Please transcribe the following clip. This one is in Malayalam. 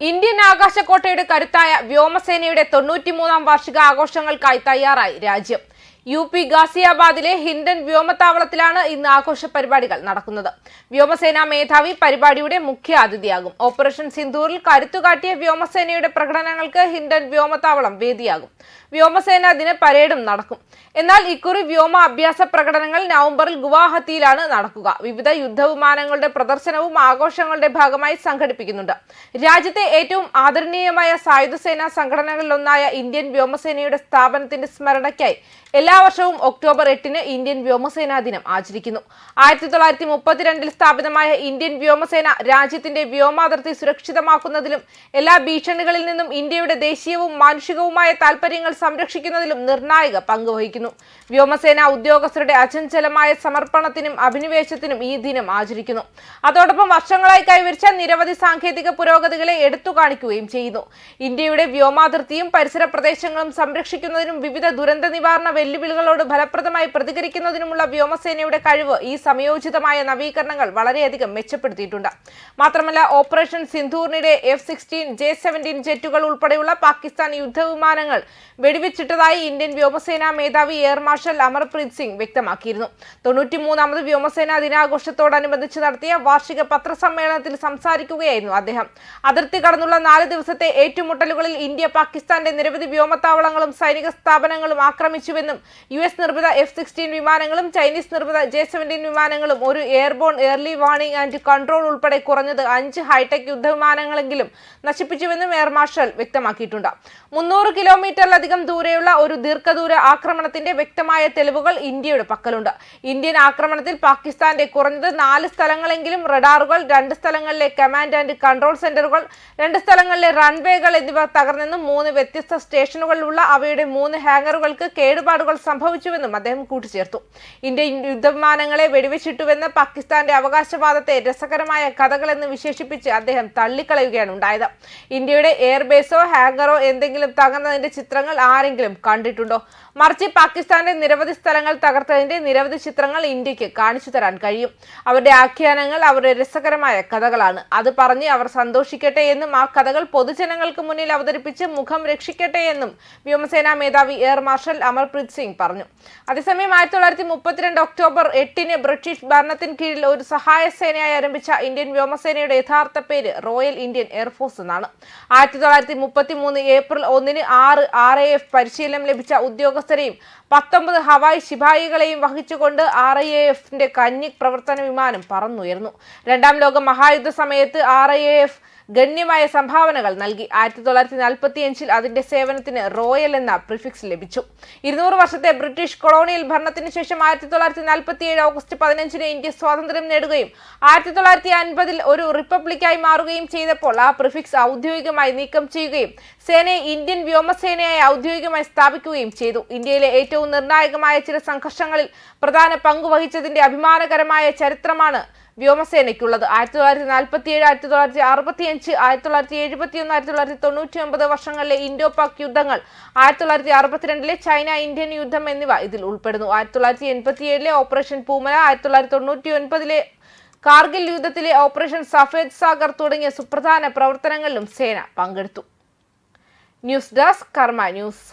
ഇന്ത്യൻ ആകാശക്കോട്ടയുടെ കരുത്തായ വ്യോമസേനയുടെ തൊണ്ണൂറ്റിമൂന്നാം വാർഷിക ആഘോഷങ്ങൾക്കായി തയ്യാറായി രാജ്യം. യു പി ഗാസിയാബാദിലെ ഹിൻഡൻ വ്യോമത്താവളത്തിലാണ് ഇന്ന് ആഘോഷ പരിപാടികൾ നടക്കുന്നത്. വ്യോമസേനാ മേധാവി പരിപാടിയുടെ മുഖ്യ അതിഥിയാകും. ഓപ്പറേഷൻ സിന്ധൂറിൽ കരുത്തുകാട്ടിയ വ്യോമസേനയുടെ പ്രകടനങ്ങൾക്ക് ഹിൻഡൻ വ്യോമത്താവളം വേദിയാകും. വ്യോമസേനാ ദിന പരേഡും നടക്കും. എന്നാൽ ഇക്കുറി വ്യോമ അഭ്യാസ പ്രകടനങ്ങൾ നവംബറിൽ ഗുവാഹത്തിയിലാണ് നടക്കുക. വിവിധ യുദ്ധവിമാനങ്ങളുടെ പ്രദർശനവും ആഘോഷങ്ങളുടെ ഭാഗമായി സംഘടിപ്പിക്കുന്നുണ്ട്. രാജ്യത്തെ ഏറ്റവും ആദരണീയമായ സായുധസേനാ സംഘടനകളിലൊന്നായ ഇന്ത്യൻ വ്യോമസേനയുടെ സ്ഥാപനത്തിന്റെ സ്മരണയ്ക്കായി എല്ലാ വർഷവും ഒക്ടോബർ എട്ടിന് ഇന്ത്യൻ വ്യോമസേനാ ദിനം ആചരിക്കുന്നു. ആയിരത്തി തൊള്ളായിരത്തി മുപ്പത്തിരണ്ടിൽ സ്ഥാപിതമായ ഇന്ത്യൻ വ്യോമസേന രാജ്യത്തിന്റെ വ്യോമാതിർത്തി സുരക്ഷിതമാക്കുന്നതിലും എല്ലാ ഭീഷണികളിൽ നിന്നും ഇന്ത്യയുടെ ദേശീയവും മാനുഷികവുമായ താൽപര്യങ്ങൾ സംരക്ഷിക്കുന്നതിലും നിർണായക പങ്കുവഹിക്കുന്നു വ്യോമസേന ഉദ്യോഗസ്ഥരുടെ അചഞ്ചലമായ സമർപ്പണത്തിനും അഭിനിവേശത്തിനും ഈ ദിനം ആചരിക്കുന്നു. അതോടൊപ്പം വർഷങ്ങളായി കൈവരിച്ച നിരവധി സാങ്കേതിക പുരോഗതികളെ എടുത്തു കാണിക്കുകയും ചെയ്യുന്നു. ഇന്ത്യയുടെ വ്യോമാതിർത്തിയും പരിസര പ്രദേശങ്ങളും സംരക്ഷിക്കുന്നതിനും വിവിധ ദുരന്ത നിവാരണ വെല്ലുവിളികളോട് ഫലപ്രദമായി പ്രതികരിക്കുന്നതിനുമുള്ള വ്യോമസേനയുടെ കഴിവ് ഈ സമയോചിതമായ നവീകരണങ്ങൾ വളരെയധികം മെച്ചപ്പെടുത്തിയിട്ടുണ്ട്. മാത്രമല്ല ഓപ്പറേഷൻ സിന്ധൂറിനിടെ എഫ് സിക്സ്റ്റീൻ ജെ സെവന്റീൻ ജെറ്റുകൾ ഉൾപ്പെടെയുള്ള പാകിസ്ഥാൻ യുദ്ധവിമാനങ്ങൾ വെടിവെച്ചിട്ടതായി ഇന്ത്യൻ വ്യോമസേനാ മേധാവി എയർ മാർഷൽ അമർപ്രീത് സിംഗ് വ്യക്തമാക്കിയിരുന്നു. തൊണ്ണൂറ്റിമൂന്നാമത് വ്യോമസേനാ ദിനാഘോഷത്തോടനുബന്ധിച്ച് നടത്തിയ വാർഷിക പത്രസമ്മേളനത്തിൽ സംസാരിക്കുകയായിരുന്നു അദ്ദേഹം. അതിർത്തി കടന്നുള്ള നാല് ദിവസത്തെ ഏറ്റുമുട്ടലുകളിൽ ഇന്ത്യ പാകിസ്ഥാന്റെ നിരവധി വ്യോമത്താവളങ്ങളും സൈനിക സ്ഥാപനങ്ങളും ആക്രമിച്ചുവെന്നും യു എസ് നിർമ്മിത എഫ് സിക്സ്റ്റീൻ വിമാനങ്ങളും ചൈനീസ് നിർമ്മിത ജെ സെവന്റീൻ വിമാനങ്ങളും ഒരു airborne early warning and control ഉൾപ്പെടെ കുറഞ്ഞത് അഞ്ച് ഹൈടെക് യുദ്ധവിമാനങ്ങളെങ്കിലും നശിപ്പിച്ചുവെന്നും എയർ മാർഷൽ വ്യക്തമാക്കിയിട്ടുണ്ട്. മുന്നൂറ് കിലോമീറ്ററിലധികം ദൂരെയുള്ള ഒരു ദീർഘദൂര ആക്രമണത്തിന്റെ വ്യക്തമായ തെളിവുകൾ ഇന്ത്യയുടെ പക്കലുണ്ട്. ഇന്ത്യൻ ആക്രമണത്തിൽ പാകിസ്ഥാന്റെ കുറഞ്ഞത് നാല് സ്ഥലങ്ങളെങ്കിലും റഡാറുകൾ രണ്ട് സ്ഥലങ്ങളിലെ കമാൻഡ് ആൻഡ് കൺട്രോൾ സെന്ററുകൾ രണ്ട് സ്ഥലങ്ങളിലെ റൺവേകൾ എന്നിവ തകർന്നെന്നും മൂന്ന് വ്യത്യസ്ത സ്റ്റേഷനുകളിലുള്ള അവയുടെ മൂന്ന് ഹാങ്ങറുകൾക്ക് കേടുപാടുകൾ സംഭവിച്ചുവെന്നും അദ്ദേഹം കൂട്ടിച്ചേർത്തു. ഇന്ത്യൻ യുദ്ധവിമാനങ്ങളെ വെടിവെച്ചിട്ടുവെന്ന് പാകിസ്ഥാന്റെ അവകാശവാദത്തെ രസകരമായ കഥകളെന്ന് വിശേഷിപ്പിച്ച് അദ്ദേഹം തള്ളിക്കളയുകയാണ് ഉണ്ടായത്. ഇന്ത്യയുടെ എയർബേസോ ഹാങ്കറോ എന്തെങ്കിലും തകർന്നതിന്റെ ചിത്രങ്ങൾ ആരെങ്കിലും കണ്ടിട്ടുണ്ടോ? മറിച്ച് പാകിസ്ഥാന്റെ നിരവധി സ്ഥലങ്ങൾ തകർത്തതിന്റെ നിരവധി ചിത്രങ്ങൾ ഇന്ത്യയ്ക്ക് കാണിച്ചു തരാൻ കഴിയും. അവരുടെ ആഖ്യാനങ്ങൾ അവരുടെ രസകരമായ കഥകളാണ്. അത് പറഞ്ഞ് അവർ സന്തോഷിക്കട്ടെ എന്നും ആ കഥകൾ പൊതുജനങ്ങൾക്ക് മുന്നിൽ അവതരിപ്പിച്ച് മുഖം രക്ഷിക്കട്ടെ എന്നും വ്യോമസേനാ മേധാവി എയർ മാർഷൽ അമർപ്രീത് സിംഗ് പറഞ്ഞു. അതേസമയം ആയിരത്തി തൊള്ളായിരത്തി മുപ്പത്തിരണ്ട് ഒക്ടോബർ എട്ടിന് ബ്രിട്ടീഷ് ഭരണത്തിന് കീഴിൽ ഒരു സഹായ സേനയായി ആരംഭിച്ച ഇന്ത്യൻ വ്യോമസേനയുടെ യഥാർത്ഥ പേര് റോയൽ ഇന്ത്യൻ എയർഫോഴ്സ് എന്നാണ്. ആയിരത്തി തൊള്ളായിരത്തി മുപ്പത്തി മൂന്ന് ഏപ്രിൽ ഒന്നിന് ആറ് ആർ എ എഫ് പരിശീലനം ലഭിച്ച ഉദ്യോഗസ്ഥരെയും പത്തൊമ്പത് ഹവായ് ശിപായികളെയും വഹിച്ചുകൊണ്ട് ആർ ഐ എഫിന്റെ കന്നി പ്രവർത്തന വിമാനം പറന്നുയർന്നു. രണ്ടാം ലോക മഹായുദ്ധ സമയത്ത് ആർ ഐ എഫ് ഗണ്യമായ സംഭാവനകൾ നൽകി. ആയിരത്തി തൊള്ളായിരത്തി നാൽപ്പത്തി അഞ്ചിൽ അതിന്റെ സേവനത്തിന് റോയൽ എന്ന പ്രിഫിക്സ് ലഭിച്ചു. ഇരുന്നൂറ് വർഷത്തെ ബ്രിട്ടീഷ് കൊളോണിയൽ ഭരണത്തിന് ശേഷം ആയിരത്തി തൊള്ളായിരത്തി നാൽപ്പത്തി ഏഴ് ഓഗസ്റ്റ് പതിനഞ്ചിന് ഇന്ത്യ സ്വാതന്ത്ര്യം നേടുകയും ആയിരത്തി തൊള്ളായിരത്തി അൻപതിൽ ഒരു റിപ്പബ്ലിക്കായി മാറുകയും ചെയ്തപ്പോൾ ആ പ്രിഫിക്സ് ഔദ്യോഗികമായി നീക്കം ചെയ്യുകയും സേനയെ ഇന്ത്യൻ വ്യോമസേനയായി ഔദ്യോഗികമായി സ്ഥാപിക്കുകയും ചെയ്തു. ഇന്ത്യയിലെ ഏറ്റവും നിർണായകമായ ചില സംഘർഷങ്ങളിൽ പ്രധാന പങ്കുവഹിച്ചതിന്റെ അഭിമാനകരമായ ചരിത്രമാണ് വ്യോമസേനയ്ക്കുള്ളത്. ആയിരത്തി തൊള്ളായിരത്തി നാൽപ്പത്തി ഏഴ് ആയിരത്തി തൊള്ളായിരത്തി അറുപത്തി അഞ്ച് ആയിരത്തി തൊള്ളായിരത്തി എഴുപത്തി ഒന്ന് ആയിരത്തി തൊള്ളായിരത്തി തൊണ്ണൂറ്റി ഒമ്പത് വർഷങ്ങളിലെ ഇൻഡോ പാക് യുദ്ധങ്ങൾ ആയിരത്തി തൊള്ളായിരത്തി അറുപത്തിരണ്ടിലെ ചൈന ഇന്ത്യൻ യുദ്ധം എന്നിവ ഇതിൽ ഉൾപ്പെടുന്നു. ആയിരത്തി തൊള്ളായിരത്തി എൺപത്തി ഏഴിലെ ഓപ്പറേഷൻ പൂമല ആയിരത്തി തൊള്ളായിരത്തി തൊണ്ണൂറ്റി ഒൻപതിലെ കാർഗിൽ യുദ്ധത്തിലെ ഓപ്പറേഷൻ സഫേദ് സാഗർ തുടങ്ങിയ സുപ്രധാന പ്രവർത്തനങ്ങളിലും സേന പങ്കെടുത്തു. News desk Karma News.